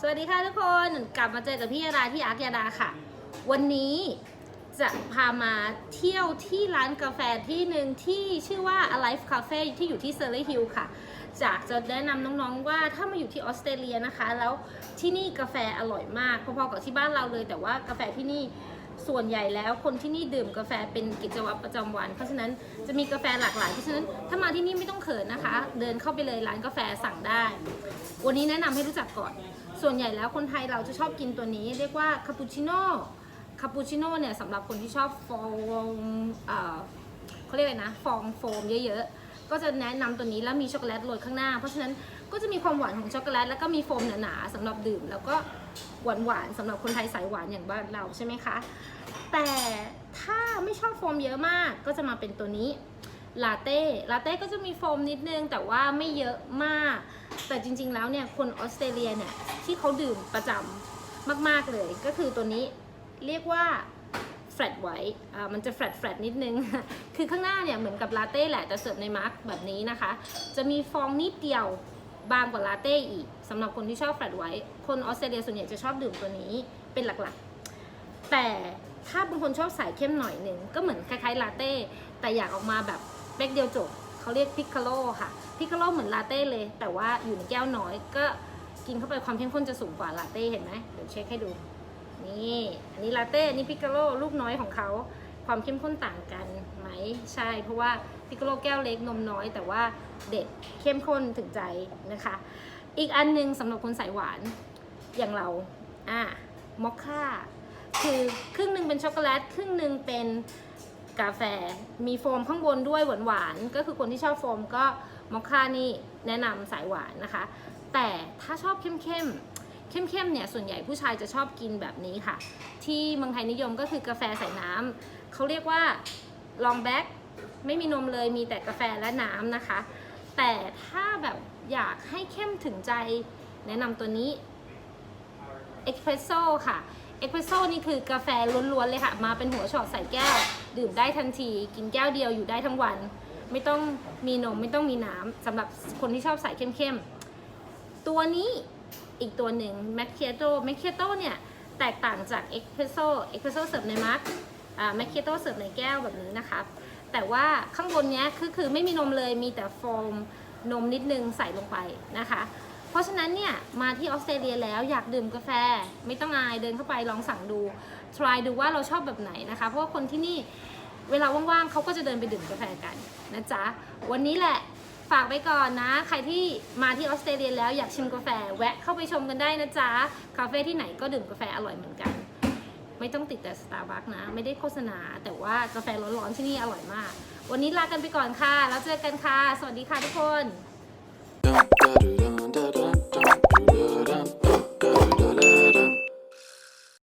สวัสดีค่ะทุกคนกลับมาเจอกับพี่ยาดาที่อาร์คยาดาค่ะ วันนี้จะพามาเที่ยวที่ร้านกาแฟที่หนึ่งที่ชื่อว่า Alive Cafe ที่อยู่ที่เซอร์เลฮิลค่ะ จากจะแนะนำน้องๆว่าถ้ามาอยู่ที่ออสเตรเลียนะคะ แล้วที่นี่กาแฟอร่อยมากพอๆกับที่บ้านเราเลย แต่ว่ากาแฟที่นี่ส่วนใหญ่แล้วคนที่นี่ดื่มกาแฟเป็นกิจวัตรประจำวัน เพราะฉะนั้นจะมีกาแฟหลากหลาย เพราะฉะนั้นถ้ามาที่นี่ไม่ต้องเขินนะคะ เดินเข้าไปเลยร้านกาแฟสั่งได้ วันนี้แนะนำให้รู้จักก่อน ส่วนใหญ่แล้วคนไทยเราจะชอบกินตัวนี้ เรียกว่าคาปูชิโน่คาปูชิโน่เนี่ยสำหรับคนที่ชอบฟองเขาเรียกอะไรนะฟองโฟมเยอะๆ ก็จะแนะนำตัวนี้แล้วมีช็อกโกแลตโรยข้างหน้า เพราะฉะนั้นก็จะมีความหวานของช็อกโกแลตแล้วก็มีโฟมหนาๆสำหรับดื่ม แล้วก็หวานๆสำหรับคนไทยสายหวานอย่างบ้านเราใช่ไหมคะ แต่ถ้าไม่ชอบโฟมเยอะมากก็จะมาเป็นตัวนี้ลาเต้ลาเต้ก็จะมีโฟมนิดนึงแต่ว่าไม่เยอะมาก แต่จริง ๆ แล้วเนี่ยคนออสเตรเลียเนี่ยที่เขาดื่มประจำมากๆเลย ก็คือตัวนี้เรียกว่าแฟลตไวท์อ่ามันจะแฟลตแฟลตนิดนึง คือข้างหน้าเนี่ยเหมือนกับลาเต้แหละ แต่เสิร์ฟในมาร์กแบบนี้นะคะ จะมีฟองนิดเดียวบางกว่าลาเต้อีกสำหรับคนที่ชอบแฟลตไวท์คนออสเตรเลียส่วนใหญ่จะชอบดื่มตัวนี้เป็นหลักๆ แต่ถ้าบางคนชอบสายเข้มหน่อยหนึ่งก็เหมือนคล้ายๆลาเต้แต่อยากออกมาแบบเป๊กเดียวจบ เขาเรียกพิคคาโลค่ะพิคคาโลเหมือนลาเต้เลย แต่ว่าอยู่ในแก้วน้อยก็กินเข้าไปความเข้มข้นจะสูงกว่าลาเต้เห็นไหมเดี๋ยวเช็คให้ดู นี่อันนี้ลาเต้อันนี้พิคคาโลลูกน้อยของเขาความเข้มข้นต่างกันไหมใช่ เพราะว่าพิคคาโลแก้วเล็กนมน้อย แต่ว่าเด็ดเข้มข้นถึงใจนะคะ อีกอันหนึงสำหรับคนสายหวานอย่างเราอะมอคค่าคือครึ่งหนึ่งเป็นช็อกโกแลตครึ่งหนึ่งเป็น กาแฟ มีโฟมข้างบนด้วยหวานๆ ก็คือคนที่ชอบโฟมก็มอคค่านี่แนะนำสายหวานนะคะ แต่ถ้าชอบเข้มเข้มๆ เข้มๆ เนี่ยส่วนใหญ่ผู้ชายจะชอบกินแบบนี้ค่ะ ที่เมืองไทยนิยมก็คือกาแฟใส่น้ำเขาเรียกว่าลองแบ็กไม่มีนมเลยมีแต่กาแฟและน้ำนะคะ แต่ถ้าแบบอยากให้เข้มถึงใจแนะนำตัวนี้เอ็กเพรสโซ่ค่ะ เอ็กเพรสโซ่นี่คือกาแฟล้วนๆเลยค่ะ มาเป็นหัวช็อตใส่แก้ว ดื่มได้ทันที กินแก้วเดียวอยู่ได้ทั้งวัน ไม่ต้องมีนมไม่ต้องมีน้ำสำหรับคนที่ชอบใส่เข้มๆ ตัวนี้อีกตัวหนึ่งแมคเคียโตแมคเคียโตเนี่ย แตกต่างจากเอ็กเพรสโซ่เอ็กเพรสโซ่เสิร์ฟในมาร์กแมคเคียโตเสิร์ฟในแก้วแบบนี้นะคะแต่ว่าข้างบนเนี้ยคือคือไม่มีนมเลยมีแต่โฟมนมนิดนึงใส่ลงไปนะคะ เพราะฉะนั้นเนี่ยมาที่ออสเตรเลียแล้วอยากดื่มกาแฟ ไม่ต้องอายเดินเข้าไปลองสั่งดู try ดูว่าเราชอบแบบไหนนะคะ เพราะว่าคนที่นี่เวลาว่างๆเขาก็จะเดินไปดื่มกาแฟกันนะจ๊ะ วันนี้แหละฝากไว้ก่อนนะ ใครที่มาที่ออสเตรเลียแล้วอยากชิมกาแฟแวะเข้าไปชมกันได้นะจ๊ะ คาเฟ่ที่ไหนก็ดื่มกาแฟอร่อยเหมือนกัน ไม่ต้องติดแต่สตาร์บัคนะ ไม่ได้โฆษณา แต่ว่ากาแฟร้อนๆที่นี่อร่อยมาก วันนี้ลากันไปก่อนค่ะ แล้วเจอกันค่ะ สวัสดีค่ะทุกคน